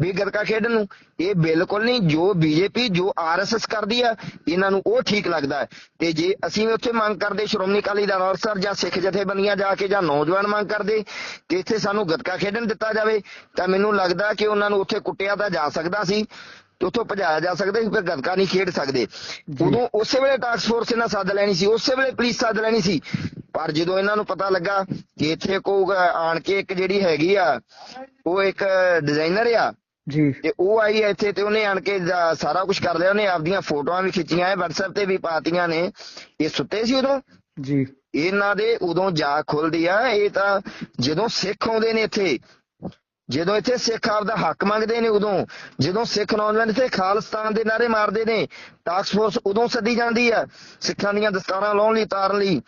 B: ਵੀ ਗੱਤਕਾ ਖੇਡਣ ਨੂੰ? ਇਹ ਬਿਲਕੁਲ ਨਹੀਂ ਜੋ ਬੀਜੇਪੀ ਜੋ ਆਰਐਸਐਸ ਕਰਦੀ ਆ ਇਹਨਾਂ ਨੂੰ ਉਹ ਠੀਕ ਲੱਗਦਾ ਹੈ। ਤੇ ਜੇ ਅਸੀਂ ਉੱਥੇ ਮੰਗ ਕਰਦੇ ਸ਼੍ਰੋਮਣੀ ਅਕਾਲੀ ਦਲ ਅੰਮ੍ਰਿਤਸਰ ਜਾਂ ਸਿੱਖ ਜਥੇਬੰਦੀਆਂ ਜਾ ਕੇ ਜਾਂ ਨੌਜਵਾਨ ਮੰਗ ਕਰਦੇ ਕਿ ਇੱਥੇ ਸਾਨੂੰ ਗੱਤਕਾ ਖੇਡਣ ਦਿੱਤਾ ਜਾਵੇ ਤਾਂ ਮੈਨੂੰ ਲੱਗਦਾ ਕਿ ਉਹਨਾਂ ਨੂੰ ਉੱਥੇ ਕੁੱਟਿਆ ਤਾਂ ਜਾ ਸਕਦਾ ਸੀ। ਤੇ ਉੱਥੋਂ ਭਜਾਇਆ ਜਾ ਸਕਦਾ ਸੀ ਗੱਤਕਾ ਨਹੀਂ ਖੇਡ ਸਕਦੇ। ਉਦੋਂ ਉਸੇ ਵੇਲੇ ਟਾਸਕ ਫੋਰਸ ਇਹਨਾਂ ਸੱਦ ਲੈਣੀ ਸੀ ਉਸੇ ਵੇਲੇ ਪੁਲਿਸ ਸੱਦ ਲੈਣੀ ਸੀ। ਪਰ ਜਦੋਂ ਇਹਨਾਂ ਨੂੰ ਪਤਾ ਲੱਗਾ ਕਿ ਇੱਥੇ ਕੋ ਆਣ ਕੇ ਇੱਕ ਜਿਹੜੀ ਹੈਗੀ ਆ ਉਹ ਇੱਕ ਡਿਜ਼ਾਈਨਰ ਆ
A: ਜੀ।
B: ਤੇ ਉਹ ਆਈ ਇੱਥੇ ਤੇ ਉਹਨੇ ਆਣ ਕੇ ਸਾਰਾ ਕੁਝ ਕਰ ਲਿਆ ਉਹਨੇ ਆਪਦੀਆਂ ਫੋਟੋਆਂ ਵੀ ਖਿੱਚੀਆਂ ਐ WhatsApp ਤੇ ਵੀ ਪਾਤੀਆਂ ਨੇ। ਇਹ ਸੁੱਤੇ ਸੀ ਉਦੋਂ?
A: ਜੀ।
B: ਇਹਨਾਂ ਦੇ ਉਦੋਂ ਜਾ ਖੁੱਲਦੀ ਆ ਇਹ ਤਾਂ ਜਦੋਂ ਸਿੱਖ ਆਉਂਦੇ ਨੇ ਇੱਥੇ ਜਦੋਂ ਇੱਥੇ ਸਿੱਖ ਆਪਦਾ ਹੱਕ ਮੰਗਦੇ ਨੇ ਉਦੋਂ, ਜਦੋਂ ਸਿੱਖ ਨੌਜਵਾਨ ਇੱਥੇ ਖਾਲਿਸਤਾਨ ਦੇ ਨਾਰੇ ਮਾਰਦੇ ਨੇ ਟਾਸਕ ਫੋਰਸ ਉਦੋਂ ਸੱਦੀ ਜਾਂਦੀ ਆ, ਸਿੱਖਾਂ ਦੀਆਂ ਦਸਤਾਰਾਂ ਲਾਉਣ ਲਈ ਤਾਰਨ ਲਈ।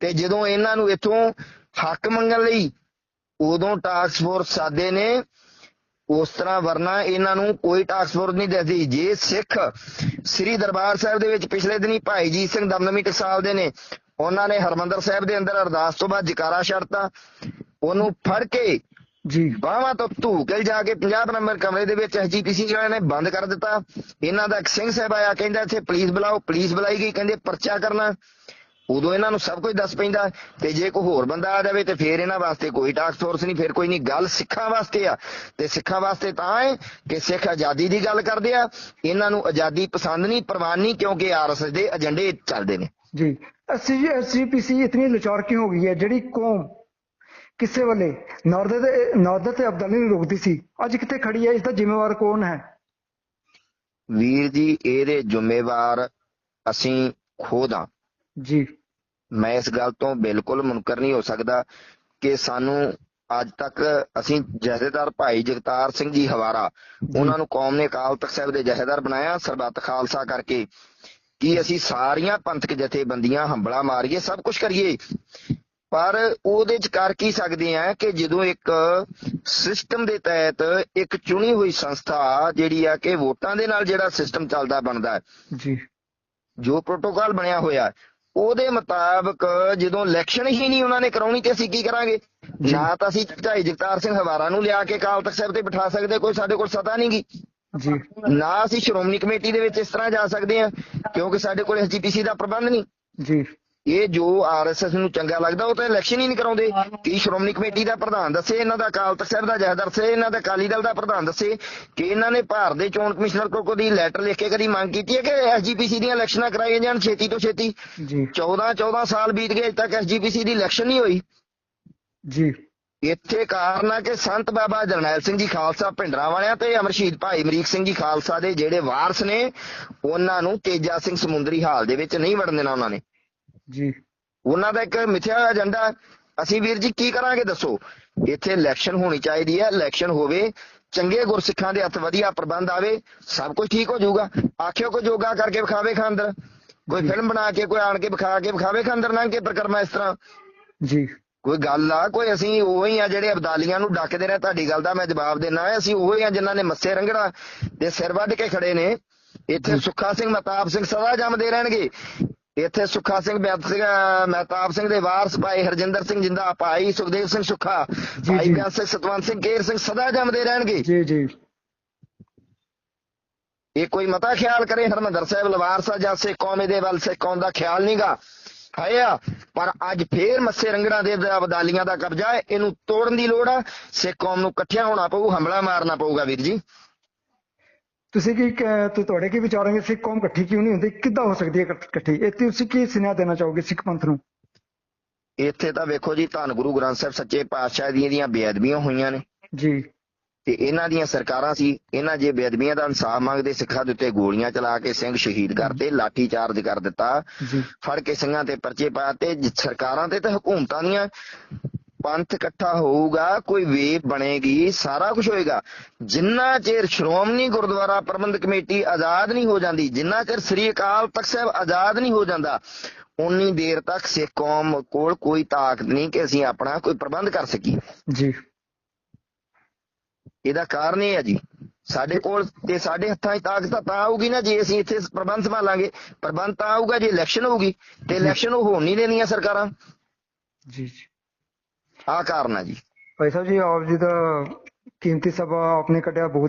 B: ਤੇ ਜਦੋਂ ਇਹਨਾਂ ਨੂੰ ਇੱਥੋਂ ਹੱਕ ਮੰਗਣ ਲਈ, ਉਦੋਂ ਟਾਸਕ ਫੋਰਸ ਸਾਦੇ ਨੇ, ਉਸ ਤਰ੍ਹਾਂ ਵਰਨਾ ਇਹਨਾਂ ਨੂੰ ਕੋਈ ਟਾਸਕ ਫੋਰਸ ਨਹੀਂ ਦੱਸਦੀ। ਜੇ ਸਿੱਖ ਸ੍ਰੀ ਦਰਬਾਰ ਸਾਹਿਬ ਦੇ ਵਿੱਚ ਪਿਛਲੇ ਦਿਨੀ ਭਾਈ ਜੀਤ ਸਿੰਘ ਦਮਦਮੀ ਟਕਸਾਲ ਦੇ ਨੇ, ਉਹਨਾਂ ਨੇ ਹਰਮੰਦਰ ਸਾਹਿਬ ਦੇ ਅੰਦਰ ਅਰਦਾਸ ਤੋਂ ਬਾਅਦ ਜਕਾਰਾ ਛੱਡਤਾ। ਉਹਨੂੰ ਫੜ ਕੇ
A: ਜੀ।
B: ਬਾਹਾਂ ਤੋਂ ਧੂਕਲ ਜਾ ਕੇ 50 ਨੰਬਰ ਕਮਰੇ ਦੇ ਵਿੱਚ ਐਸਜੀਪੀਸੀ ਵਾਲਿਆਂ ਨੇ ਬੰਦ ਕਰ ਦਿੱਤਾ। ਇਹਨਾਂ ਦਾ ਇੱਕ ਸਿੰਘ ਸਾਹਿਬ ਆਇਆ ਕਹਿੰਦਾ ਇੱਥੇ ਪੁਲਿਸ ਬੁਲਾਓ ਪੁਲਿਸ ਬੁਲਾਈ ਗਈ ਕਹਿੰਦੇ ਪਰਚਾ ਕਰਨਾ। ਉਦੋਂ ਇਹਨਾਂ ਨੂੰ ਸਭ ਕੁਝ ਦੱਸ ਪੈਂਦਾ ਤੇ ਜੇ ਕੋਈ ਹੋਰ ਬੰਦਾ ਆ ਜਾਵੇ ਤੇ ਫੇਰ ਇਹਨਾਂ ਵਾਸਤੇ ਕੋਈ ਟਾਸਕ ਫੋਰਸ ਨਹੀਂ ਫੇਰ ਕੋਈ ਨਹੀਂ। ਗੱਲ ਸਿੱਖਾਂ ਵਾਸਤੇ ਆ। ਤੇ ਸਿੱਖਾਂ ਵਾਸਤੇ ਤਾਂ ਹੈ ਕਿ ਸਿੱਖ ਆਜ਼ਾਦੀ ਦੀ ਗੱਲ ਕਰਦੇ ਆ। ਇਹਨਾਂ ਨੂੰ ਆਜ਼ਾਦੀ ਪਸੰਦ ਨਹੀਂ ਪ੍ਰਵਾਨ ਨਹੀਂ ਕਿਉਂਕਿ ਆਰਐਸਐਸ ਦੇ ਏਜੰਡੇ ਚੱਲਦੇ ਨੇ।
A: ਜੀ। ਅਸੀਂ ਐਸਜੀਪੀਸੀ ਇਤਨੀ ਲਾਚਾਰ ਕਿਉਂ ਹੋ ਗਈ ਹੈ? ਜਿਹੜੀ ਕੌਮ ਕਿਸੇ ਵੇਲੇ ਨੌਰਦ ਤੇ ਨੌਰਦ ਤੇ ਅਬਦਾਲੀ ਨੂੰ ਰੋਕਦੀ ਸੀ। ਅੱਜ ਕਿੱਥੇ ਖੜੀ ਹੈ? ਇਸ ਦਾ ਜ਼ਿੰਮੇਵਾਰ ਕੌਣ ਹੈ?
B: ਵੀਰ ਜੀ ਇਹਦੇ ਜ਼ਿੰਮੇਵਾਰ ਅਸੀਂ ਖੁਦ ਹਾਂ।
A: ਜੀ।
B: ਮੈਂ ਇਸ ਗੱਲ ਤੋਂ ਬਿਲਕੁਲ ਮੁਨਕਰ ਨਹੀਂ ਹੋ ਸਕਦਾ ਕਿ ਸਾਨੂੰ ਅੱਜ ਤੱਕ ਅਸੀਂ ਜਥੇਦਾਰ ਭਾਈ ਜਗਤਾਰ ਸਿੰਘ ਜੀ ਹਵਾਰਾ ਉਹਨਾਂ ਨੂੰ ਕੌਮ ਨੇ ਅਕਾਲ ਤਖਤ ਸਾਹਿਬ ਦੇ ਜਥੇਦਾਰ ਬਣਾਇਆ ਸਰਬੱਤ ਖਾਲਸਾ ਕਰਕੇ। ਕਿ ਅਸੀਂ ਸਾਰੀਆਂ ਪੰਥਕ ਜਥੇਬੰਦੀਆਂ ਹੰਬਲਾ ਮਾਰੀਏ ਸਭ ਕੁਝ ਕਰੀਏ? ਪਰ ਉਹਦੇ ਚ ਕਰ ਕੀ ਸਕਦੇ ਆ ਕਿ ਜਦੋਂ ਇੱਕ ਸਿਸਟਮ ਦੇ ਤਹਿਤ ਇੱਕ ਚੁਣੀ ਹੋਈ ਸੰਸਥਾ ਜਿਹੜੀ ਆ ਕਿ ਵੋਟਾਂ ਦੇ ਨਾਲ ਜਿਹੜਾ ਸਿਸਟਮ ਚੱਲਦਾ ਬਣਦਾ
A: ਜੀ।
B: ਜੋ ਪ੍ਰੋਟੋਕਾਲ ਬਣਿਆ ਹੋਇਆ ਉਹਦੇ ਮੁਤਾਬਕ ਜਦੋਂ ਇਲੈਕਸ਼ਨ ਹੀ ਨਹੀਂ ਉਹਨਾਂ ਨੇ ਕਰਾਉਣੀ ਤੇ ਅਸੀਂ ਕੀ ਕਰਾਂਗੇ? ਨਾ ਤਾਂ ਅਸੀਂ ਢਾਈ ਜਗਤਾਰ ਸਿੰਘ ਹਵਾਰਾ ਨੂੰ ਲਿਆ ਕੇ ਕਾਲ ਤਖਤ ਸਾਹਿਬ ਤੇ ਬਿਠਾ ਸਕਦੇ ਕੋਈ ਸਾਡੇ ਕੋਲ ਸਤਾ ਨਹੀਂਗੀ
A: ਜੀ।
B: ਨਾ ਅਸੀਂ ਸ਼੍ਰੋਮਣੀ ਕਮੇਟੀ ਦੇ ਵਿੱਚ ਇਸ ਤਰ੍ਹਾਂ ਜਾ ਸਕਦੇ ਹਾਂ ਕਿਉਂਕਿ ਸਾਡੇ ਕੋਲ ਐਸਜੀਪੀਸੀ ਦਾ ਪ੍ਰਬੰਧ ਨਹੀਂ।
A: ਜੀ।
B: ਇਹ ਜੋ ਆਰਐਸਐਸ ਨੂੰ ਚੰਗਾ ਲੱਗਦਾ ਉਹ ਤਾਂ ਇਲੈਕਸ਼ਨ ਹੀ ਨਹੀਂ ਕਰਾਉਂਦੇ। ਕੀ ਸ਼੍ਰੋਮਣੀ ਕਮੇਟੀ ਦਾ ਪ੍ਰਧਾਨ ਦੱਸੇ ਇਹਨਾਂ ਦਾ ਅਕਾਲ ਤਖਤ ਸਾਹਿਬ ਦਾ ਜਥੇਦਾਰ ਦੱਸੇ ਇਹਨਾਂ ਦਾ ਅਕਾਲੀ ਦਲ ਦਾ ਪ੍ਰਧਾਨ ਦੱਸੇ ਕਿ ਇਹਨਾਂ ਨੇ ਭਾਰਤ ਦੇ ਚੋਣ ਕਮਿਸ਼ਨਰ ਕੋਲ ਕਦੀ ਲੈਟਰ ਲਿਖ ਕੇ ਕਦੀ ਮੰਗ ਕੀਤੀ ਹੈ ਕਿ ਐਸਜੀਪੀਸੀ ਦੀਆਂ ਇਲੈਕਸ਼ਨਾਂ ਕਰਾਈਆਂ ਜਾਣ ਛੇਤੀ ਤੋਂ ਛੇਤੀ?
A: ਜੀ।
B: 14 14 ਸਾਲ ਬੀਤ ਗਏ ਅਜੇ ਤੱਕ ਐਸਜੀਪੀਸੀ ਦੀ ਇਲੈਕਸ਼ਨ ਨਹੀਂ ਹੋਈ।
A: ਜੀ।
B: ਇੱਥੇ ਕਾਰਨ ਆ ਕਿ ਸੰਤ ਬਾਬਾ ਜਰਨੈਲ ਸਿੰਘ ਜੀ ਖਾਲਸਾ ਭਿੰਡਰਾਂ ਵਾਲਿਆਂ ਤੇ ਅਮਰ ਸ਼ਹੀਦ ਭਾਈ ਅਮਰੀਕ ਸਿੰਘ ਜੀ ਖਾਲਸਾ ਦੇ ਜਿਹੜੇ ਵਾਰਸ ਨੇ ਉਹਨਾਂ ਨੂੰ ਤੇਜਾ ਸਿੰਘ ਸਮੁੰਦਰੀ ਹਾਲ ਦੇ ਵਿੱਚ ਨਹੀਂ ਵੜਨ ਦੇਣਾ ਉਹਨਾਂ ਨੇ।
A: ਜੀ।
B: ਉਹਨਾਂ ਦਾ ਇੱਕ ਮਿੱਥਿਆ ਹੋਇਆ ਏਜੰਡਾ ਅਸੀਂ ਵੀਰ ਜੀ ਕੀ ਕਰਾਂਗੇ ਦੱਸੋ? ਇੱਥੇ ਇਲੈਕਸ਼ਨ ਹੋਣੀ ਚਾਹੀਦੀ ਹੈ। ਇਲੈਕਸ਼ਨ ਹੋਵੇ ਚੰਗੇ ਗੁਰਸਿੱਖਾਂ ਦੇ ਹੱਥ ਵਧੀਆ ਪ੍ਰਬੰਧ ਆਵੇ ਸਭ ਕੁਝ ਠੀਕ ਹੋ ਜਾਊਗਾ। ਆਖਿਓ ਕੋ ਯੋਗਾ ਕਰਕੇ ਵਿਖਾਵੇ ਖਾਂਦਰ? ਕੋਈ ਫਿਲਮ ਬਣਾ ਕੇ ਕੋਈ ਆਣ ਕੇ ਵਿਖਾ ਕੇ ਵਿਖਾਵੇ ਖਾਂਦਰ ਨਾ ਕਿ ਪ੍ਰਕਰਮਾ ਇਸ ਤਰ੍ਹਾਂ?
A: ਜੀ।
B: ਕੋਈ ਗੱਲ ਆ ਕੋਈ ਅਸੀਂ ਉਹੀ ਆ ਜਿਹੜੇ ਅਬਦਾਲੀਆਂ ਨੂੰ ਡੱਕਦੇ ਰਹੇ ਤੁਹਾਡੀ ਗੱਲ ਦਾ ਮੈਂ ਜਵਾਬ ਦੇਣਾ ਹੈ। ਅਸੀਂ ਉਹੀ ਆ ਜਿਨ੍ਹਾਂ ਨੇ ਮੱਸੇ ਰੰਗੜਾ ਤੇ ਸਿਰ ਵੱਢ ਕੇ ਖੜੇ ਨੇ। ਇੱਥੇ ਸੁੱਖਾ ਸਿੰਘ ਮਤਾਬ ਸਿੰਘ ਸਦਾ ਜੰਮਦੇ ਰਹਿਣਗੇ। ਇੱਥੇ ਸੁੱਖਾ ਸਿੰਘ ਬੇਅੰਤ ਸਿੰਘ ਮਹਿਤਾਬ ਸਿੰਘ ਦੇ ਵਾਰਸ ਭਾਈ ਹਰਜਿੰਦਰ ਸਿੰਘ ਜਿੰਦਾ ਭਾਈ ਸੁਖਦੇਵ ਸਿੰਘ ਸੁੱਖਾ ਭਾਈ ਸਿੰਘ ਸਤਵੰਤ ਸਿੰਘ ਕੇਰ ਸਿੰਘ ਸਦਾ ਜੰਮਦੇ ਰਹਿਣਗੇ।
A: ਜੀ ਜੀ।
B: ਇਹ ਕੋਈ ਮਤਾ ਖਿਆਲ ਕਰੇ ਹਰਮੰਦਰ ਸਾਹਿਬ ਲਵਾਰਸਾ ਜਾਂ ਸੇ ਕੌਮੇ ਦੇ ਵੱਲ ਸੇ ਕੌਮ ਦਾ ਖਿਆਲ ਨਹੀਂਗਾ ਹੈ ਆ ਪਰ ਅੱਜ ਫੇਰ ਮੱਸੇ ਰੰਗੜਾਂ ਦੇ ਅਬਦਾਲੀਆਂ ਦਾ ਕਬਜ਼ਾ ਹੈ ਇਹਨੂੰ ਤੋੜਨ ਦੀ ਲੋੜ ਆ। ਸਿੱਖ ਕੌਮ ਨੂੰ ਇਕੱਠਿਆਂ ਹੋਣਾ ਪਊ ਹਮਲਾ ਮਾਰਨਾ ਪਊਗਾ ਵੀਰ ਜੀ।
A: ਤੁਸੀਂ ਕੀ ਤੁਹਾਡੇ ਕੀ ਵਿਚਾਰ ਹੋਣਗੇ ਸਿੱਖ ਕੌਮ ਇਕੱਠੀ ਕਿਉਂ ਨਹੀਂ ਹੁੰਦੀ? ਕਿੱਦਾਂ ਹੋ ਸਕਦੀ ਹੈ ਇਕੱਠ- ਇਹ ਤੁਸੀਂ ਕੀ ਸੁਨੇਹਾ ਦੇਣਾ ਚਾਹੋਗੇ ਸਿੱਖ ਪੰਥ ਨੂੰ?
B: ਇੱਥੇ ਤਾਂ ਵੇਖੋ ਜੀ ਧੰਨ ਗੁਰੂ ਗ੍ਰੰਥ ਸਾਹਿਬ ਸੱਚੇ ਪਾਤਸ਼ਾਹ ਦੀਆਂ ਦੀਆਂ ਬੇਅਦਬੀਆਂ ਹੋਈਆਂ ਨੇ।
A: ਜੀ।
B: ਤੇ ਇਹਨਾਂ ਦੀਆਂ ਸਰਕਾਰਾਂ ਸੀ ਇਹਨਾਂ ਜੇ ਬੇਅਦਬੀਆਂ ਦਾ ਇਨਸਾਫ ਮੰਗਦੇ ਸਿੱਖਾਂ ਦੇ ਉੱਤੇ ਗੋਲੀਆਂ ਚਲਾ ਕੇ ਸਿੰਘ ਸ਼ਹੀਦ ਕਰਤੇ ਲਾਠੀ ਚਾਰਜ ਕਰ ਦਿੱਤਾ। ਫੜ ਕੇ ਸਿੰਘਾਂ ਤੇ ਪਰਚੇ ਪਾਤੇ ਸਰਕਾਰਾਂ ਤੇ ਤੇ ਹਕੂਮਤਾਂ ਦੀਆਂ ਪੰਥ ਇਕੱਠਾ ਹੋਊਗਾ ਕੋਈ ਵੇਵ ਬਣੇਗੀ ਸਾਰਾ ਕੁਝ ਹੋਏਗਾ। ਜਿੰਨਾ ਚਿਰ ਸ਼੍ਰੋਮਣੀ ਗੁਰਦੁਆਰਾ ਪ੍ਰਬੰਧਕ ਕਮੇਟੀ ਆਜ਼ਾਦ ਨਹੀਂ ਹੋ ਜਾਂਦੀ ਜਿੰਨਾ ਚਿਰ ਸ੍ਰੀ ਅਕਾਲ ਤਖਤ ਸਾਹਿਬ ਆਜ਼ਾਦ ਨਹੀਂ ਹੋ ਜਾਂਦਾ ਉਨੀ ਦੇਰ ਤੱਕ ਸਿੱਖ ਕੌਮ ਕੋਲ ਕੋਈ ਤਾਕਤ ਨਹੀਂ ਕਿ ਅਸੀਂ ਆਪਣਾ ਕੋਈ ਪ੍ਰਬੰਧ ਕਰ ਸਕੀਏ।
A: ਜੀ।
B: ਇਹਦਾ ਕਾਰਨ ਇਹ ਹੈ ਜੀ ਸਾਡੇ ਕੋਲ ਤੇ ਸਾਡੇ ਹੱਥਾਂ 'ਚ ਤਾਕਤ ਤਾਂ ਆਊਗੀ ਨਾ ਜੇ ਅਸੀਂ ਇੱਥੇ ਪ੍ਰਬੰਧ ਸੰਭਾਲਾਂਗੇ ਪ੍ਰਬੰਧ ਤਾਂ ਆਊਗਾ ਜੇ ਇਲੈਕਸ਼ਨ ਹੋਊਗੀ ਤੇ ਇਲੈਕਸ਼ਨ ਉਹ ਹੋਣ ਨਹੀਂ ਦੇਣੀਆਂ ਸਰਕਾਰਾਂ।
A: ਜੀ ਜੀ।
B: ਆਹ ਕਾਰਨ ਹੈ ਜੀ।
A: ਭਾਈ ਸਾਹਿਬ ਜੀ, ਆਪ ਜੀ ਦਾ ਕੀਮਤੀ ਸਭਾ ਆਪਨੇ ਕੱਢਿਆ, ਬਹੁਤ